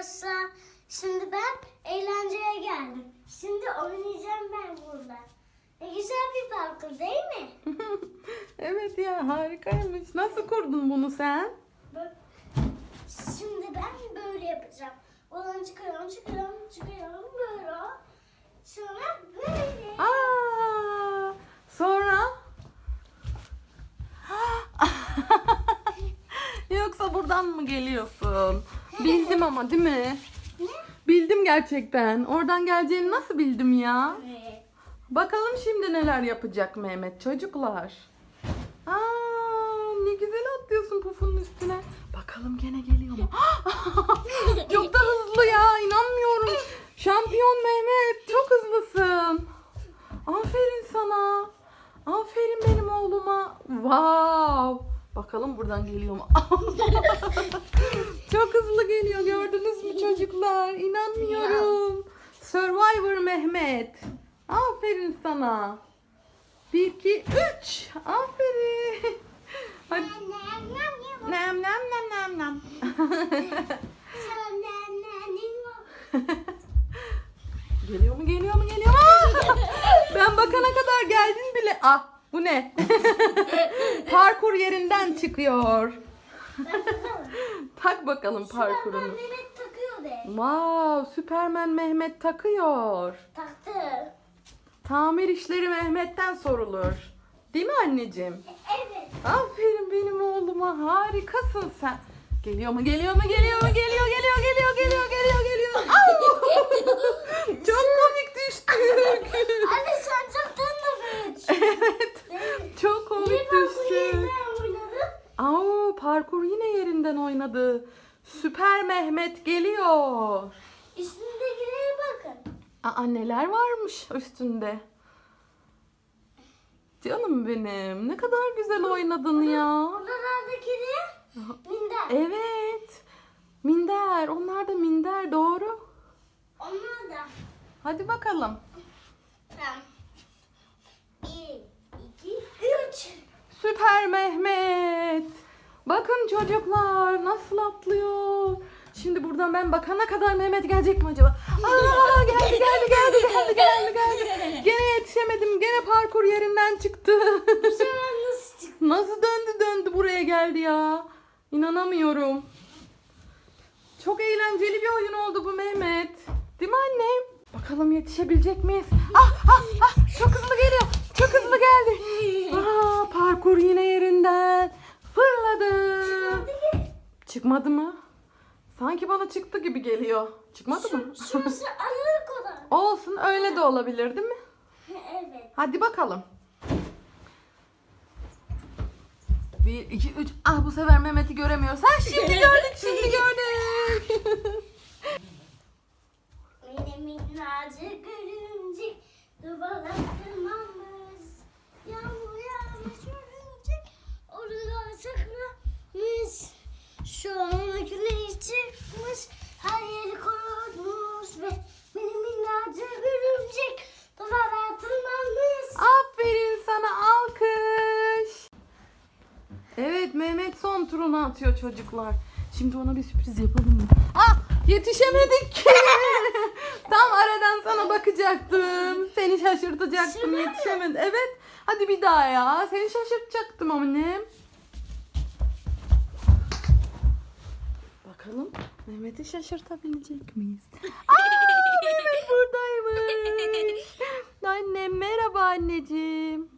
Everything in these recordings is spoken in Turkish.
arkadaşlar. Şimdi ben eğlenceye geldim. Şimdi oynayacağım ben burada. Ne güzel bir parkur değil mi? evet ya harikaymış. Nasıl kurdun bunu sen? Şimdi ben böyle yapacağım. Oradan çıkıyorum, çıkıyorum, çıkıyorum böyle. Sonra böyle. Aa, sonra? Yoksa buradan mı geliyorsun? Bildim ama değil mi? Bildim gerçekten. Oradan geleceğini nasıl bildim ya? Evet. Bakalım şimdi neler yapacak Mehmet çocuklar. Aa, ne güzel atlıyorsun pufunun üstüne. Bakalım gene geliyor mu? çok da hızlı ya inanmıyorum. Şampiyon Mehmet çok hızlısın. Aferin sana. Aferin benim oğluma. Wow. Bakalım buradan geliyor mu? çok hızlı geliyor gördünüz mü çocuklar? İnanmıyorum. Survivor Mehmet. Aferin sana. 1, 2, 3. Aferin. Hadi. Nem nem nem nem nem. Geliyor mu geliyor mu geliyor mu? Ben bakana kadar geldin bile. Ah bu ne? Parkur yerinden çıkıyor. Tak bakalım parkurunu. Mehmet takıyor de. Wow, Süpermen Mehmet takıyor. Taktı. Tamir işleri Mehmet'ten sorulur. Değil mi anneciğim? Evet. Aferin benim oğluma. Harikasın sen. Geliyor mu? Geliyor mu? Geliyor mu? Geliyor, geliyor, geliyor, geliyor, geliyor, geliyor. Au! Çok komik düştük. Anne sen çaktın da büyük. evet. Çok komik Niye ben bu düştük. yeniden oynadım? Aa, parkur yine yerinden oynadı. Süper Mehmet geliyor. Üstündekilere bakın. Aa, neler varmış üstünde. Canım benim. Ne kadar güzel oynadın ya. Buralardakiler minder. Evet. Minder. Onlar da minder. Doğru. Onlar da. Hadi bakalım. Tamam. Bir, iki, üç. Süper Mehmet. Bakın çocuklar nasıl atlıyor. Şimdi buradan ben bakana kadar Mehmet gelecek mi acaba? Aa geldi geldi geldi geldi geldi geldi. Gene yetişemedim. Gene parkur yerinden çıktı. Nasıl çıktı? Nasıl döndü döndü buraya geldi ya. İnanamıyorum. Çok eğlenceli bir oyun oldu bu Mehmet. Değil mi annem? Bakalım yetişebilecek miyiz? Ah ah ah çok hızlı geliyor. Çok hızlı geldi. Aa, parkur yine yerinden fırladı. Çıkmadı mı? Sanki bana çıktı gibi geliyor. Çıkmadı mı? Şurası aralık olan. Olsun öyle de olabilir değil mi? Evet. Hadi bakalım. Bir, iki, üç. Ah bu sefer Mehmet'i göremiyoruz. Ha şimdi gördük, şimdi gördük. Benim minnacık örümcek duvara Şu an güneş çıkmış her yeri korunmuş ve benim minnacık örümcek duvara tırmanmış. Aferin sana alkış. Evet Mehmet son turunu atıyor çocuklar. Şimdi ona bir sürpriz yapalım mı? Ah yetişemedik ki. Tam aradan sana bakacaktım. Seni şaşırtacaktım Şimdi mi? yetişemedim. Evet hadi bir daha ya. Seni şaşırtacaktım annem. Bakalım Mehmet'i şaşırtabilecek miyiz? Aa, Mehmet buradaymış. Annem merhaba anneciğim.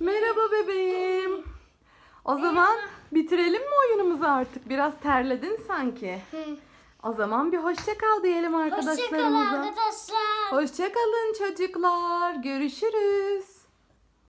Merhaba bebeğim. O zaman bitirelim mi oyunumuzu artık? Biraz terledin sanki. O zaman bir hoşça kal diyelim arkadaşlarımıza. arkadaşlar. Hoşça kalın çocuklar. Görüşürüz.